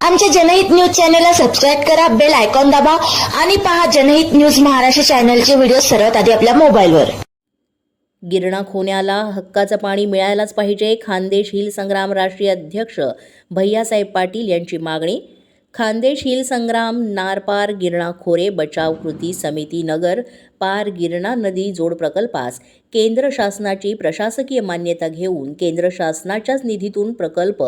आमच्या जनहित न्यूज चॅनलला सबस्क्राईब करा बेल आयकॉन दाबा आणि पहा जनहित न्यूज महाराष्ट्र चॅनलचे व्हिडिओ सर्वात आधी आपल्या मोबाईलवर. गिरणा खोन्याला हक्काचं पाणी मिळायलाच पाहिजे खानदेश हिल संग्राम राष्ट्रीय अध्यक्ष भैयासाहेब पाटील यांची मागणी खानदेश हिल संग्राम नारपार गिरणा खोरे बचाव कृती समिती नगर पार गिरणा नदी जोड प्रकल्पास केंद्र शासनाची प्रशासकीय मान्यता घेऊन केंद्र शासनाच्याच निधीतून प्रकल्प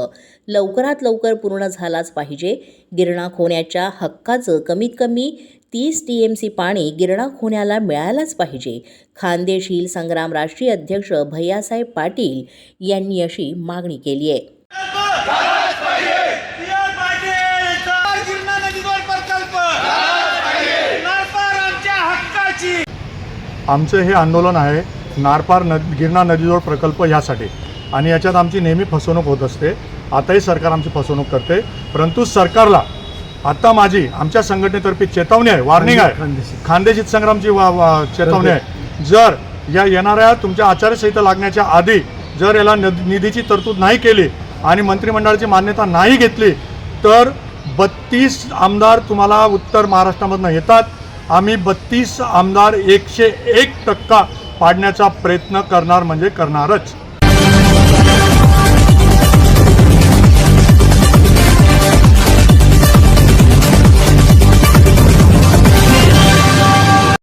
लवकरात लवकर पूर्ण झालाच पाहिजे. गिरणा खोण्याच्या हक्काचं कमीत कमी तीस टी एम सी पाणी गिरणा खोण्याला मिळायलाच पाहिजे. खानदेश हिल संग्राम राष्ट्रीय अध्यक्ष भैयासाहेब पाटील यांनी अशी मागणी केली आहे पिया पाटील गिरणा नदीवर प्रकल्प नारपार आमच्या हक्काची आमचं हे आंदोलन आहे नारपार नद गिरणा नदीजोड प्रकल्प ह्यासाठी. आणि याच्यात आमची नेहमी फसवणूक होत असते. आताही सरकार आमची फसवणूक करते. परंतु सरकारला आता माझी आमच्या संघटनेतर्फे चेतावणी आहे वॉर्निंग आहे. खानदेश. हितसंग्रामची वा वा- चेतावणी आहे. जर या येणाऱ्या तुमच्या आचारसंहिता लागण्याच्या आधी जर याला निधीची तरतूद नाही केली आणि मंत्रिमंडळाची मान्यता नाही घेतली तर बत्तीस आमदार तुम्हाला उत्तर महाराष्ट्रामधनं येतात. आम्ही बत्तीस आमदार एकशे एक टक्का पाडण्याचा प्रयत्न करणार म्हणजे करणारच.